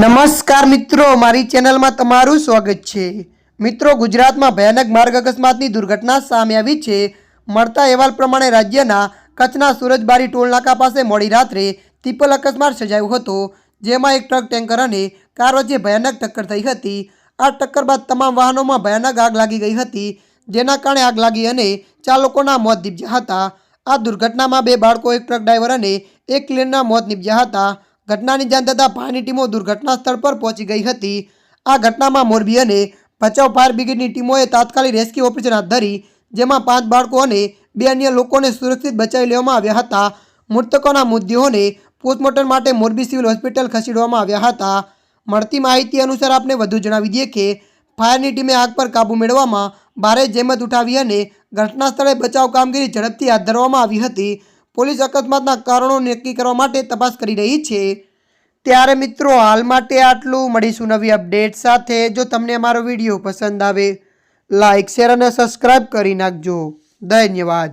નમસ્કાર મિત્રો, મારી ચેનલમાં તમારું સ્વાગત છે. મિત્રો, ગુજરાતમાં ભયાનક માર્ગ અકસ્માતની દુર્ઘટના સામે આવી છે. મળતા અહેવાલ પ્રમાણે રાજ્યના કચ્છના સુરજબારી ટોલનાકા પાસે મોડી રાત્રે તિપલ અકસ્માત સર્જાયો હતો, જેમાં એક ટ્રક ટેન્કર અને કાર વચ્ચે ભયાનક ટક્કર થઈ હતી. આ ટક્કર બાદ તમામ વાહનોમાં ભયાનક આગ લાગી ગઈ હતી, જેના કારણે આગ લાગી અને ચાર લોકોના મોત નીપજ્યા હતા. આ દુર્ઘટનામાં બે બાળકો, એક ટ્રક ડ્રાઈવર અને એક ક્લેનના મોત નીપજ્યા હતા. ઘટનાની જાણ થતાં ફાયરની ટીમો દુર્ઘટના સ્થળ પર પહોંચી ગઈ હતી. આ ઘટનામાં મોરબી અને ભચાઉ ફાયર બ્રિગેડની ટીમોએ તાત્કાલિક રેસ્ક્યુ ઓપરેશન હાથ ધરી, જેમાં પાંચ બાળકો અને બે અન્ય લોકોને સુરક્ષિત બચાવી લેવામાં આવ્યા હતા. મૃતકોના મૃતદેહોને પોસ્ટમોર્ટમ માટે મોરબી સિવિલ હોસ્પિટલ ખસેડવામાં આવ્યા હતા. મળતી માહિતી અનુસાર આપને વધુ જણાવી દઈએ કે, ફાયરની ટીમે આગ પર કાબૂ મેળવવામાં ભારે જહેમત ઉઠાવી અને ઘટના સ્થળે બચાવ કામગીરી ઝડપથી હાથ ધરવામાં આવી હતી. પોલીસ અકસ્માતના કારણો નક્કી કરવા માટે તપાસ કરી રહી છે. ત્યારે મિત્રો, હાલ માટે આટલું. મળીશું નવી અપડેટ સાથે. જો તમને અમારો વીડિયો પસંદ આવે લાઇક શેર અને સબસ્ક્રાઈબ કરી નાખજો. ધન્યવાદ.